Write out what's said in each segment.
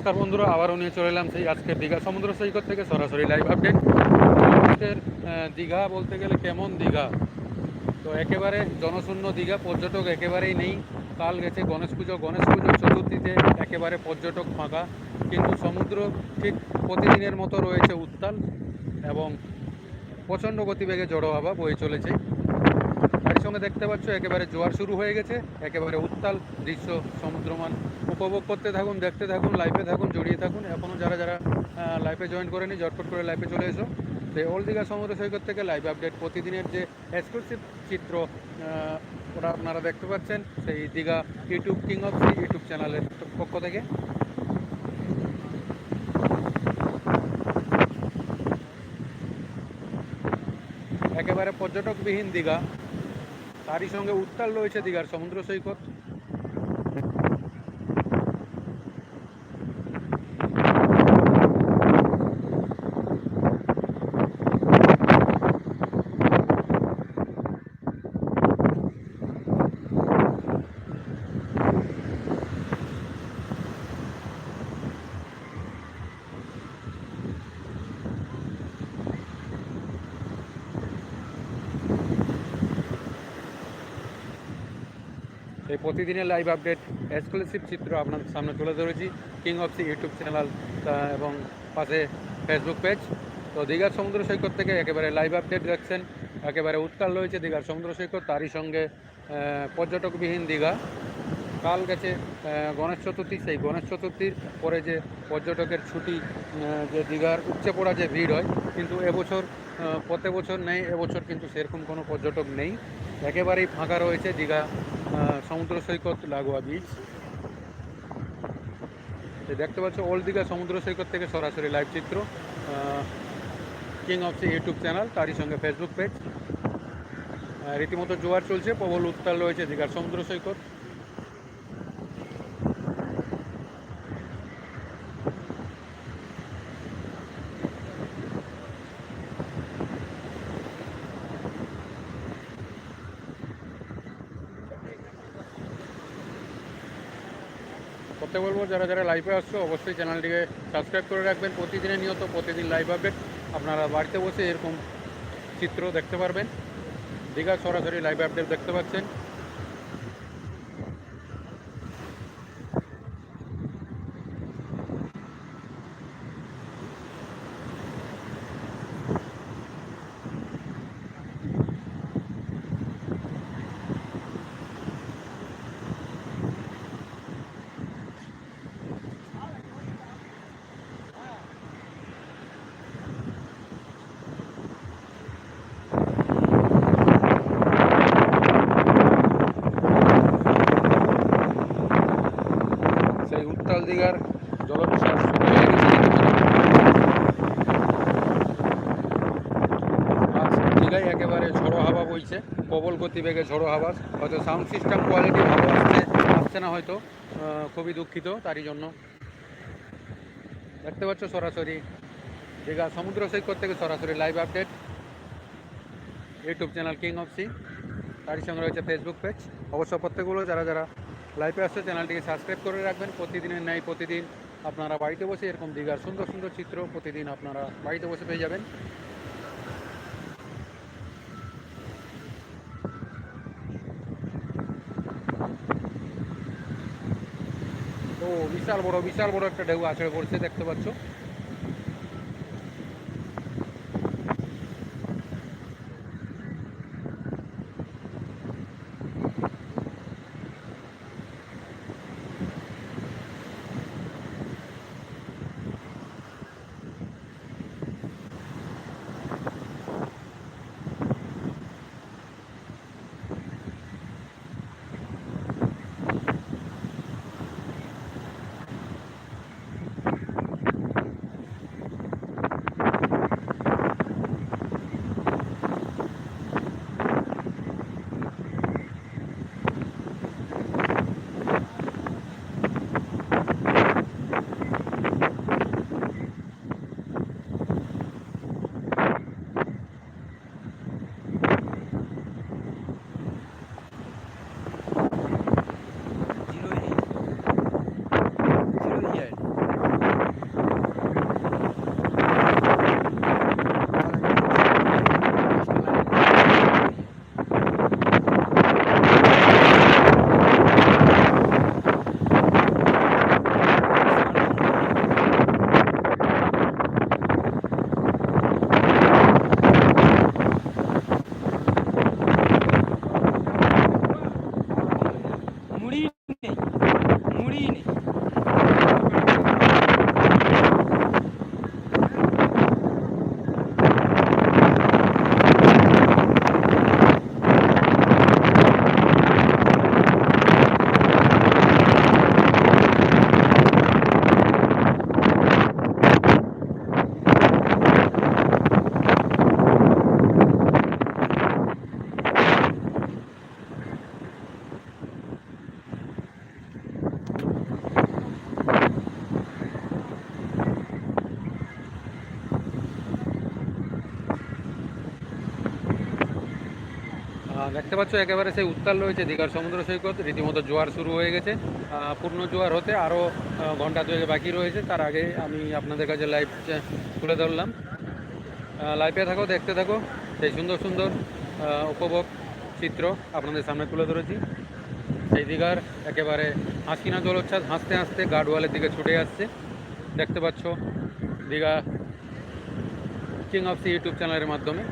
নমস্কার বন্ধুরা, আবারও নিয়ে চলে এলাম সেই আজকের দীঘা সমুদ্র সৈকত থেকে সরাসরি লাইভ আপডেট আজকের দীঘা বলতে গেলে কেমন দীঘা? তো একেবারে জনশূন্য দীঘা, পর্যটক একেবারেই নেই। কাল গেছে গণেশ পুজো, গণেশ পুজোর চতুর্থীতে একেবারে পর্যটক ফাঁকা। কিন্তু সমুদ্র ঠিক প্রতিদিনের মতো রয়েছে উত্তাল এবং প্রচণ্ড গতিবেগে জড়ো হাওয়া বয়ে চলেছে। তার সঙ্গে দেখতে পাচ্ছ, একেবারে জোয়ার শুরু হয়ে গেছে, একেবারে উত্তাল দৃশ্য সমুদ্রমান। উপভোগ করতে থাকুন, দেখতে থাকুন লাইফে থাকুন, জড়িয়ে থাকুন। এখনও যারা যারা লাইফে জয়েন করেনি, জটপট করে লাইফে চলে এসো। তো ওল্ড দীঘা সমুদ্র সৈকত থেকে লাইভ আপডেট প্রতিদিনের যে এক্সক্লুসিভ চিত্র ওরা আপনারা দেখতে পাচ্ছেন, সেই Digha YouTube king of sea YouTube চ্যানেলের পক্ষ থেকে। একেবারে পর্যটকবিহীন দীঘা। তারই সঙ্গে উত্তাল রয়েছে দীঘার সমুদ্র সৈকত। এই প্রতিদিনের লাইভ আপডেট এক্সক্লুসিভ চিত্র আপনাদের সামনে তুলে ধরেছি king of sea YouTube channel এবং পাশে ফেসবুক পেজ তো দীঘার সমুদ্র সৈকত থেকে একেবারে লাইভ আপডেট দেখছেন, একেবারে উত্তাল রয়েছে দীঘার সমুদ্র সৈকত, তারই সঙ্গে পর্যটকবিহীন দীঘা। কাল গেছে গণেশ চতুর্থী, সেই গণেশ চতুর্থীর পরে যে পর্যটকের ছুটি যে দীঘার উপচে পড়া যে ভিড় হয়, কিন্তু এবছর প্রত্যেক বছর নেই, এবছর কিন্তু সেরকম কোনো পর্যটক নেই। একেবারেই ফাঁকা রয়েছে দীঘা সমুদ্র সৈকত লাগোয়া এই দেখতে পাচ্ছ, ওল্ড দীঘা সমুদ্র সৈকত থেকে সরাসরি লাইভ চিত্র। King of sea YouTube channel তারই সঙ্গে ফেসবুক পেজ রীতিমতো জোয়ার চলছে, প্রবল উত্তাল রয়েছে দীঘার সমুদ্র সৈকত প্রত্যেক বলব যারা যারা লাইভে আসছো, অবশ্যই চ্যানেলটিকে সাবস্ক্রাইব করে রাখবেন। প্রতিদিনের নিয়ত, প্রতিদিন লাইভ আপডেট আপনারা বাড়িতে বসে এরকম চিত্র দেখতে পারবেন। দীঘা সরাসরি লাইভ আপডেট দেখতে পাচ্ছেন। সেই উত্তাল দীঘার জলবিশ্বাস দীঘায় একেবারে ঝড়ো হাওয়া বইছে, প্রবল গতিবেগে ঝড়ো হাওয়া। হয়তো সাউন্ড সিস্টেম কোয়ালিটি ভালো আসছে আসছে না হয়তো খুবই দুঃখিত তারই জন্য। দেখতে পাচ্ছ সরাসরি, দীঘা সমুদ্র সৈকত থেকে সরাসরি live update YouTube channel king of sea তারই সঙ্গে রয়েছে ফেসবুক পেজ অবশ্য প্রত্যেকগুলো যারা যারা লাইভে আসছে, চ্যানেলটিকে সাবস্ক্রাইব করে রাখবেন। প্রতিদিনের ন্যায় প্রতিদিন আপনারা বাড়িতে বসে এরকম দীঘার সুন্দর সুন্দর চিত্র প্রতিদিন আপনারা বাড়িতে বসে পেয়ে যাবেন। তো বিশাল বড় বিশাল বড় একটা ঢেউ আছড়ে পড়ছে, দেখতে পাচ্ছ। পাচ্ছ একেবারে সেই উত্তাল রয়েছে দীঘার সমুদ্র সৈকত, রীতিমতো জোয়ার শুরু হয়ে গেছে। পূর্ণ জোয়ার হতে আরও ঘণ্টা দুয়েক বাকি রয়েছে। তার আগে আমি আপনাদের কাছে লাইভ তুলে ধরলাম। লাইভে থাকো, দেখতে থাকো। সেই সুন্দর সুন্দর উপভোগ চিত্র আপনাদের সামনে তুলে ধরেছি। সেই দীঘার একেবারে হাসিনা জলোচ্ছ্বাস হাসতে হাসতে গার্ডওয়ালের দিকে ছুটে আসছে। দেখতে পাচ্ছ Digha king of sea YouTube চ্যানেলের মাধ্যমে।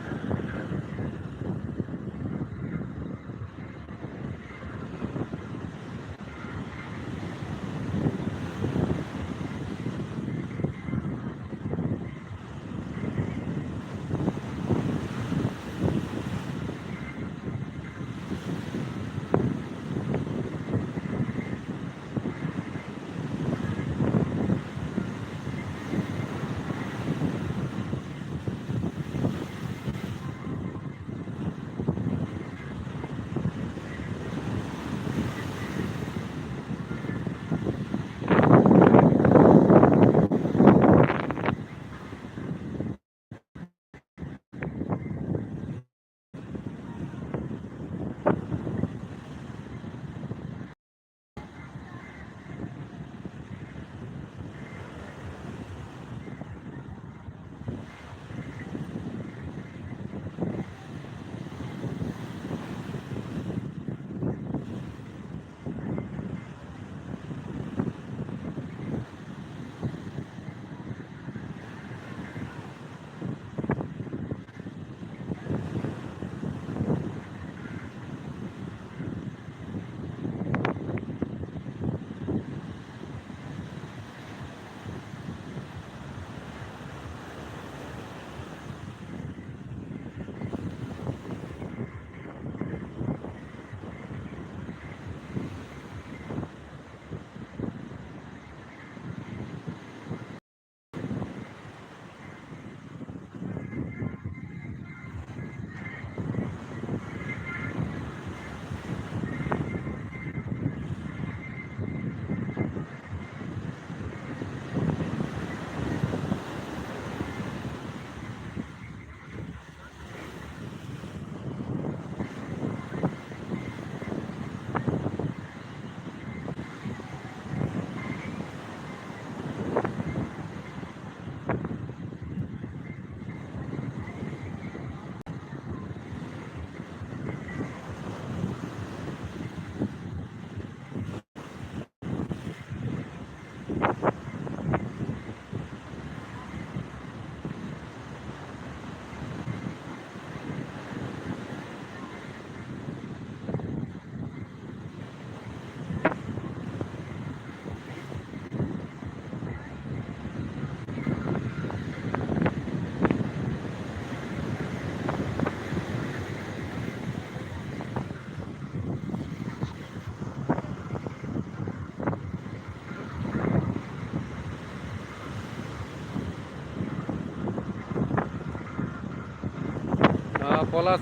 পলাশ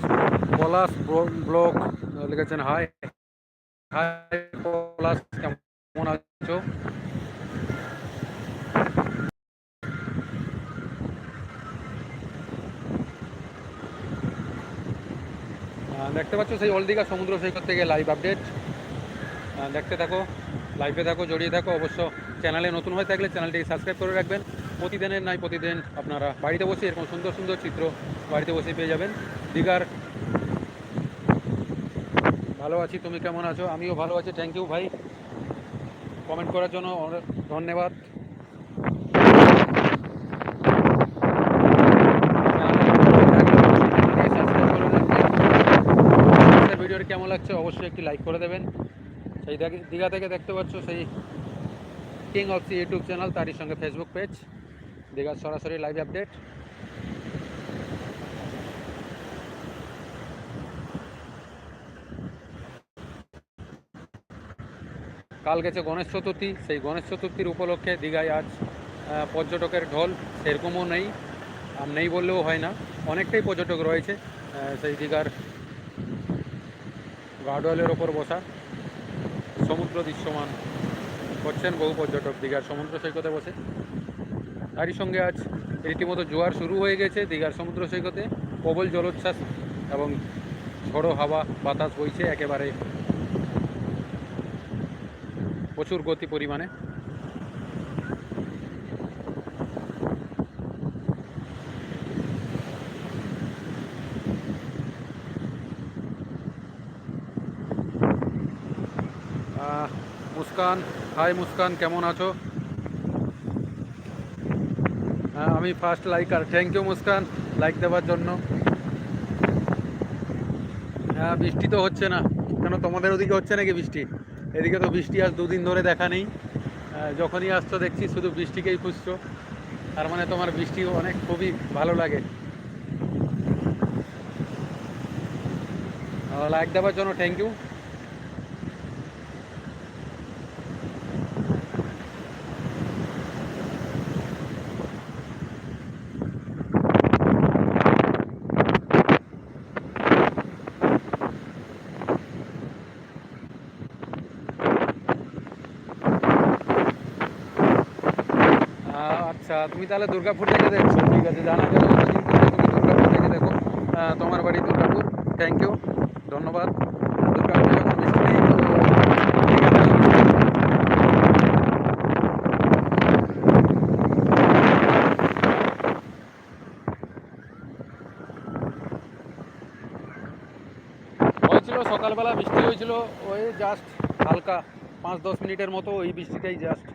পলাশ ব্লক, লিখেছেন, হাই হাই পলাশ, কেমন আছো? দেখতে পাচ্ছ সেই অলদিঘা সমুদ্র সৈকত থেকে লাইভ আপডেট দেখতে থাকো লাইভে থাকো, জড়িয়ে থাকো। অবশ্য চ্যানেলে নতুন হয়ে থাকলে চ্যানেলটিকে সাবস্ক্রাইব করে রাখবেন। প্রতিদিনের নাই, প্রতিদিন আপনারা বাড়িতে বসে এরকম সুন্দর সুন্দর চিত্র বাড়িতে বসে পেয়ে যাবেন। দীঘার ভালো আছি, তুমি কেমন আছো? আমিও ভালো আছি থ্যাংক ইউ ভাই। কমেন্ট করার জন্য ধন্যবাদ। ভিডিওটি কেমন লাগছে অবশ্যই একটি লাইক করে দেবেন। সেই দীঘা থেকে দেখতে পাচ্ছ সেই king of sea YouTube channel তারই সঙ্গে ফেসবুক পেজ দীঘার সরাসরি লাইভ আপডেট কাল গেছে গণেশ চতুর্থী, সেই গণেশ চতুর্থীর উপলক্ষে দীঘায় আজ পর্যটকের ঢল, সেরকমও নেই আর নেই বললেও হয় না। অনেকটাই পর্যটক রয়েছে সেই দীঘার গার্ডওয়ালের ওপর বসা। সমুদ্র দৃশ্যমান করছেন বহু পর্যটক দীঘার সমুদ্র সৈকতে বসে। তারই সঙ্গে আজ রীতিমতো জোয়ার শুরু হয়ে গেছে দীঘার সমুদ্র সৈকতে। প্রবল জলোচ্ছ্বাস এবং ঝড়ো হাওয়া, বাতাস বইছে একেবারে প্রচুর গতি পরিমাণে। মুস্কান হাই মুস্কান কেমন আছো? হ্যাঁ, আমি first liker thank you Muskan like দেওয়ার জন্য। হ্যাঁ বৃষ্টি তো হচ্ছে না। কেন তোমাদের ওদিকে হচ্ছে নাকি বৃষ্টি? এদিকে তো বৃষ্টি আজ দুদিন ধরে দেখা নেই। যখনই আসছো দেখছি শুধু বৃষ্টিকেই খুঁজছো। তার মানে তোমার বৃষ্টি অনেক খুবই ভালো লাগে। লাইক দেওয়ার জন্য থ্যাংক ইউ তুমি তাহলে দুর্গাপুর থেকে দেখছ ঠিক আছে, জানা গেল তুমি দুর্গাপুর থেকে দেখো। তোমার বাড়ি দুর্গাপুর। থ্যাংক ইউ ধন্যবাদ। দুর্গাপুরে সকালবেলা বৃষ্টি হয়েছিল, ওই জাস্ট হালকা পাঁচ দশ মিনিটের মতো ওই বৃষ্টিটাই জাস্ট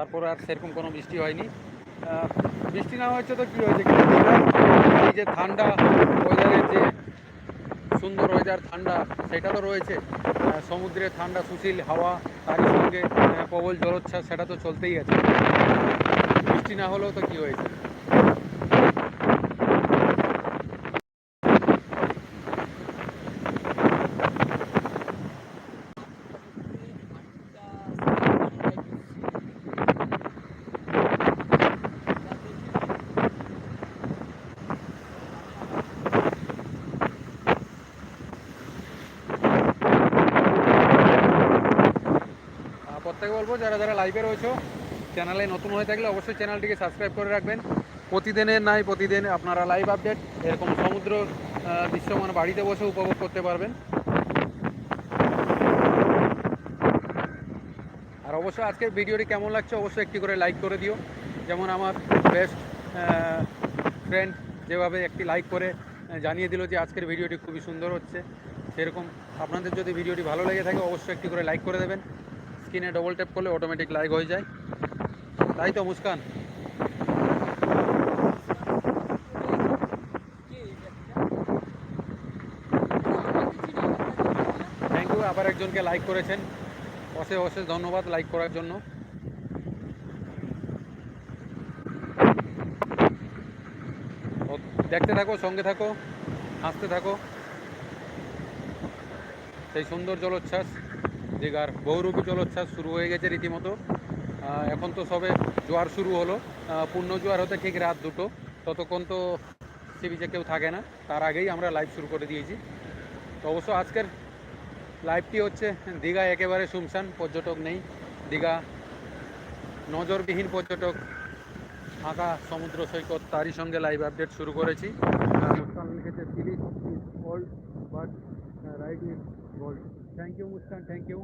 তারপর আর সেরকম কোনো বৃষ্টি হয়নি। বৃষ্টি না হয়েছে তো কী হয়েছে এই যে ঠান্ডা ওয়েদারের যে সুন্দর ওয়েদার ঠান্ডা, সেটা তো রয়েছে। সমুদ্রে ঠান্ডা, সুশীল হাওয়া, তারই সঙ্গে প্রবল জলোচ্ছ্বাস, সেটা তো চলতেই আছে। বৃষ্টি না হলেও তো কী হয়েছে? বলব যারা যারা লাইভে রয়েছো চ্যানেলে নতুন হয়ে থাকলে অবশ্যই চ্যানেলটিকে সাবস্ক্রাইব করে রাখবেন। প্রতিদিনের নাই, প্রতিদিন আপনারা লাইভ আপডেট এরকম সমুদ্র দৃশ্য মানে বাড়িতে বসে উপভোগ করতে পারবেন। আর অবশ্যই আজকের ভিডিওটি কেমন লাগছে অবশ্যই একটি করে লাইক করে দিও। যেমন আমার বেস্ট ফ্রেন্ড যেভাবে একটি লাইক করে জানিয়ে দিল যে আজকের ভিডিওটি খুবই সুন্দর হচ্ছে। সেরকম আপনাদের যদি ভিডিওটি ভালো লেগে থাকে, অবশ্যই একটি করে লাইক করে দেবেন। স্ক্রিনে ডবল ট্যাপ করলে অটোমেটিক লাইক হয়ে যায়। তাই তো, মুস্কান? থ্যাংক ইউ আবার একজনকে লাইক করেছেন। অশেষ অশেষ ধন্যবাদ লাইক করার জন্য। দেখতে থাকো, সঙ্গে থাকো, হাসতে থাকো। সেই সুন্দর জলোচ্ছ্বাস দীঘার বহুরূপী জলোচ্ছ্বাস শুরু হয়ে গেছে রীতিমতো। এখন তো সবে জোয়ার শুরু হলো। পূর্ণ জোয়ার হতে ঠিক রাত দুটো। ততক্ষণ তো সি বিচে কেউ থাকে না। তার আগেই আমরা লাইভ শুরু করে দিয়েছি। তো অবশ্য আজকের লাইভটি হচ্ছে দীঘা একেবারে শুমশান পর্যটক নেই। দীঘা নজরবিহীন পর্যটক ফাঁকা সমুদ্র সৈকত, তারই সঙ্গে লাইভ আপডেট শুরু করেছি। লিখেছে Philip is old but right is gold thank you Muskan thank you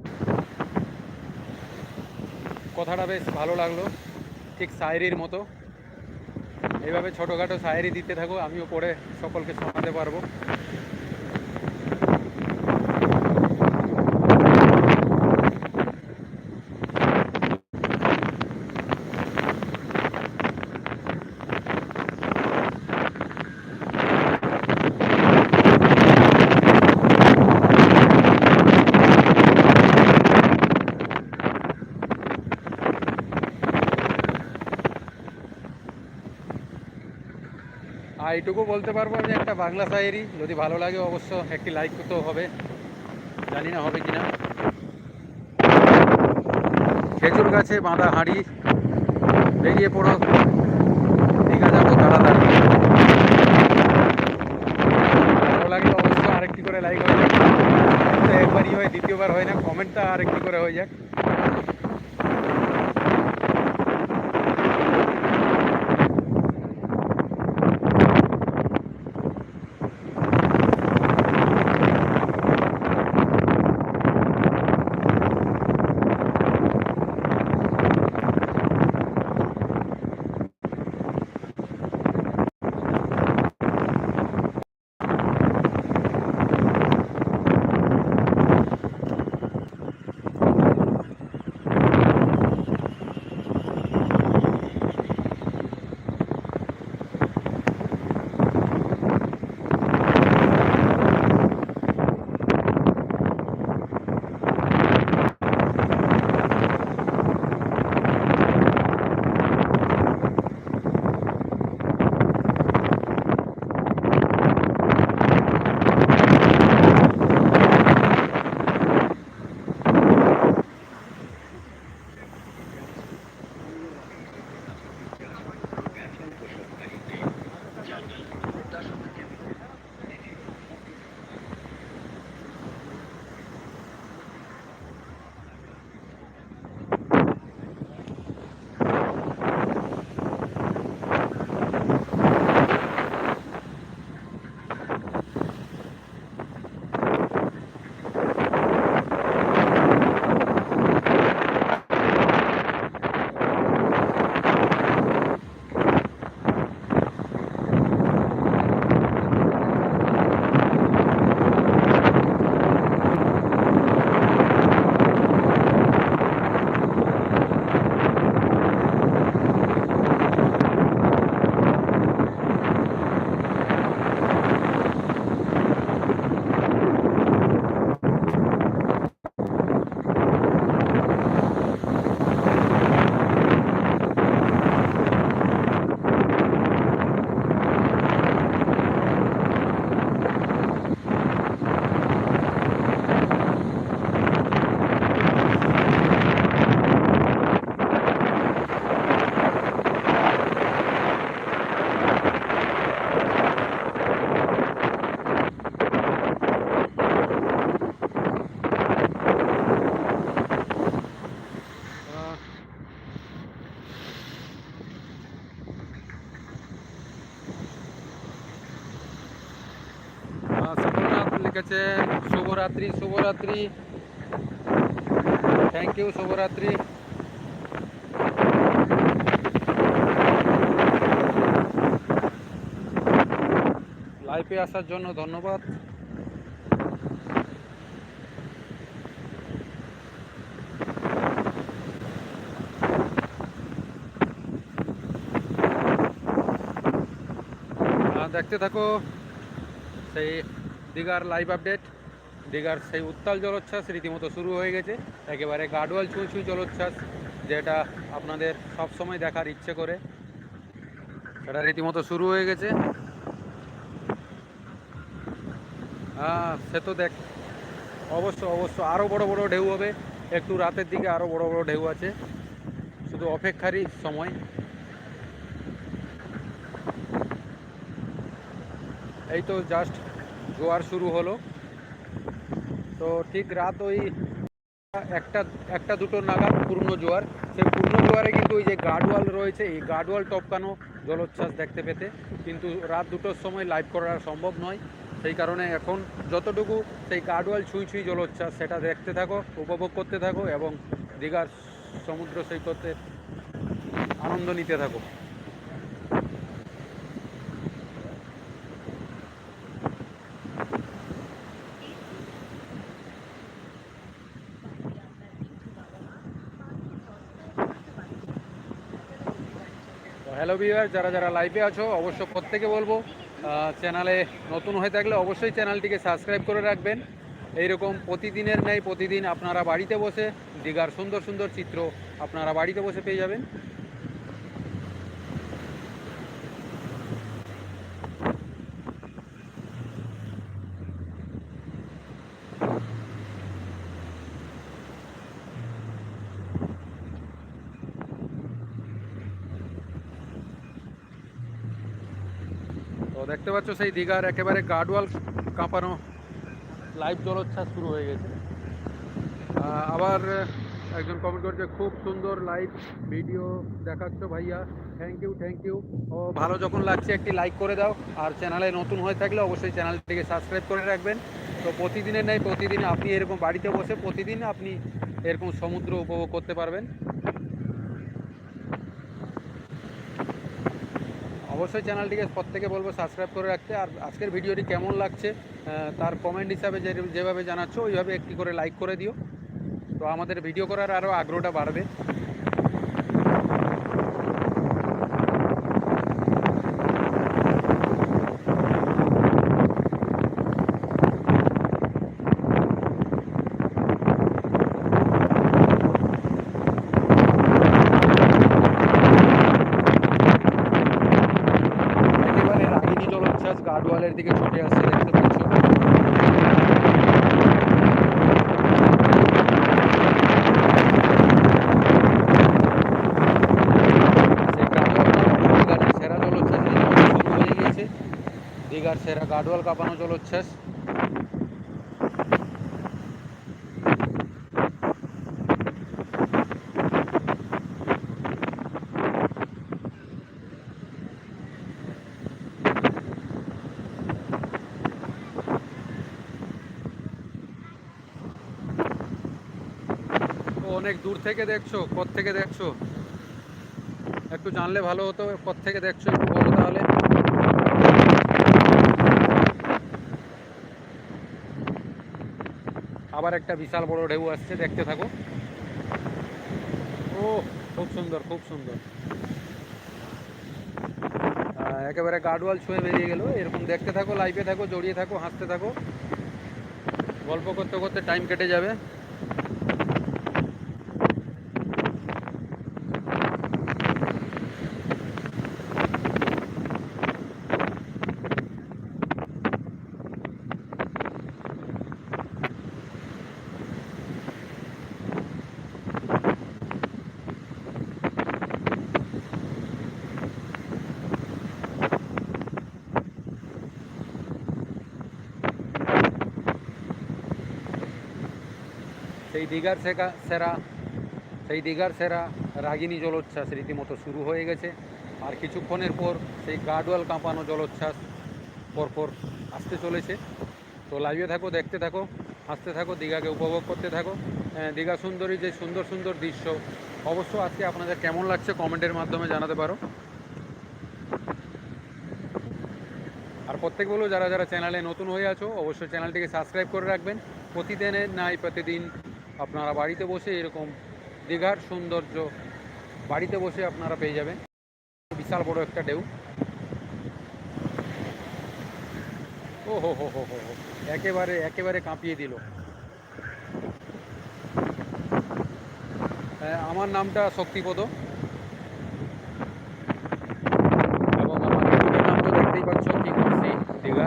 কথাটা বেশ ভালো লাগল। ঠিক শায়েরির মতো। এইভাবে ছোটোখাটো শায়েরি দিতে থাকো, আমিও পড়ে সকলকে শোনাতে পারব। এইটুকু বলতে পারব আমি একটা বাংলা শায়েরি। যদি ভালো লাগে অবশ্য একটি লাইক তো হবে। জানি না হবে কিনা। খেজুর গাছে বাঁধা হাঁড়ি। বেরিয়ে পড়ো। দীঘা যাব তাড়াতাড়ি। ভালো লাগলে অবশ্য আরেকটি করে লাইক যাক একবারই হয়, দ্বিতীয়বার হয় না। কমেন্টটা আরেকটি করে হয়ে যাক লিখেছেন শুভরাত্রি শুভরাত্রি। থ্যাংক ইউ শুভরাত্রি। লাইভে আসার জন্য ধন্যবাদ। দেখতে থাকো। সেই দীঘার লাইভ আপডেট দীঘার সেই উত্তাল জলোচ্ছ্বাস রীতিমতো শুরু হয়ে গেছে। একেবারে গাডওয়াল ছুঁই ছুঁই জলোচ্ছ্বাস, যেটা আপনাদের সব সময় দেখার ইচ্ছে করে। সেটা রীতিমতো শুরু হয়ে গেছে। হ্যাঁ সে তো দেখ, অবশ্য অবশ্য আরও বড় বড় ঢেউ হবে। একটু রাতের দিকে আরও বড় বড় ঢেউ আছে। শুধু অপেক্ষারই সময়। এই তো জাস্ট জোয়ার শুরু হলো। তো ঠিক রাত ওই একটা একটা দুটো নাগাদ পূর্ণ জোয়ার। সেই পূর্ণ জোয়ারে কিন্তু ওই যে গার্ডওয়াল রয়েছে, এই গার্ডওয়াল টপকানো জলোচ্ছ্বাস দেখতে পেতে। কিন্তু রাত দুটোর সময় লাইভ করা সম্ভব নয়। সেই কারণে এখন যতটুকু সেই গার্ডওয়াল ছুঁই ছুঁই জলোচ্ছ্বাস, সেটা দেখতে থাকো, উপভোগ করতে থাকো এবং দীঘার সমুদ্র সৈকতের আনন্দ নিতে থাকো। ভিউয়ার যারা যারা লাইভে আছো অবশ্য প্রত্যেকে বলব চ্যানেলে নতুন হয়ে থাকলে অবশ্যই চ্যানেলটিকে সাবস্ক্রাইব করে রাখবেন। এইরকম প্রতিদিনের ন্যায় প্রতিদিন আপনারা বাড়িতে বসে দীঘার সুন্দর সুন্দর চিত্র আপনারা বাড়িতে বসে পেয়ে যাবেন তো দেখতে পাচ্ছ সেই দীঘার একেবারে গার্ডওয়াল কাঁপানো লাইভ জলোচ্ছ্বাস শুরু হয়ে গেছে। আবার একজন কমেন্ট করছে, খুব সুন্দর লাইভ ভিডিও দেখাচ্ছ ভাইয়া। থ্যাংক ইউ থ্যাংক ইউ ও, ভালো যখন লাগছে, একটি লাইক করে দাও। আর চ্যানেলে নতুন হয়ে থাকলে অবশ্যই চ্যানেলটিকে সাবস্ক্রাইব করে রাখবেন। তো প্রতিদিনের নেই প্রতিদিন আপনি এরকম বাড়িতে বসে প্রতিদিন আপনি এরকম সমুদ্র উপভোগ করতে পারবেন। অবশ্যই চ্যানেলটিকে প্রত্যেকে বলব সাবস্ক্রাইব করে রাখতে। আর আজকের ভিডিওটি কেমন লাগছে তার কমেন্ট হিসাবে যে, যেভাবে জানাচ্ছ, ওইভাবে একটি করে লাইক করে দিও। তো আমাদের ভিডিও করার আরও আগ্রহটা বাড়বে একেবারে রাগিনী জলোচ্ছ্বাস গার্ডওয়ালের দিকে ছুটে আসছে দেখতে পাচ্ছ সেই গার্ডওয়াল দীঘার যে সেরা জলোচ্ছ্বাস রীতিমতো শুরু হয়ে গিয়েছে দীঘার সেরা গার্ডওয়াল কাঁপানো তো অনেক দূর থেকে দেখছ কোথ থেকে দেখছ। একটু জানলে ভালো হতো কোথ থেকে দেখছ একটু বলো তাহলে আবার একটা বিশাল বড় ঢেউ আসছে, দেখতে থাকো। ও, খুব সুন্দর খুব সুন্দর। একেবারে গার্ডওয়াল ছুঁয়ে বেরিয়ে গেল। এরকম দেখতে থাকো লাইফে থাকো, জড়িয়ে থাকো, হাসতে থাকো। গল্প করতে করতে টাইম কেটে যাবে। সেই দীঘার সেরা সেরা সেই দীঘার সেরা রাগিনী জলোচ্ছ্বাস রীতিমতো শুরু হয়ে গেছে। আর কিছুক্ষণের পর সেই গার্ডওয়াল কাঁপানো জলোচ্ছ্বাস পরপর আসতে চলেছে। তো লাইভে থাকো, দেখতে থাকো আসতে থাকো দীঘাকে উপভোগ করতে থাকো। দীঘা সুন্দরী, যে সুন্দর সুন্দর দৃশ্য। অবশ্য আজকে আপনাদের কেমন লাগছে কমেন্টের মাধ্যমে জানাতে পারো। আর প্রত্যেক বলো যারা যারা চ্যানেলে নতুন হয়ে আছো, অবশ্যই চ্যানেলটিকে সাবস্ক্রাইব করে রাখবেন। প্রতিদিনের নাই প্রতিদিন আপনারা বাড়িতে বসে এরকম দীঘার সৌন্দর্য বাড়িতে বসে আপনারা পেয়ে যাবেন। বিশাল বড় একটা ঢেউ। ও হো হো হো হো একেবারে একেবারে কাঁপিয়ে দিল। হ্যাঁ, আমার নামটা শক্তিপদ এবং আমার ইউটিউবের নাম তো দেখতেই পাচ্ছ কি করছি দীঘা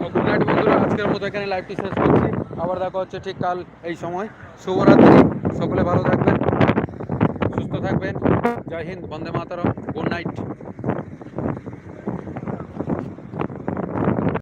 তো গুড নাইট বন্ধুরা আজকের মতো এখানে লাইভটি শেষ করছি। আবার দেখা হচ্ছে ঠিক কাল এই সময়। শুভরাত্রি, সকলে ভালো থাকবেন, সুস্থ থাকবেন। জয় হিন্দ, বন্দে মাতরম।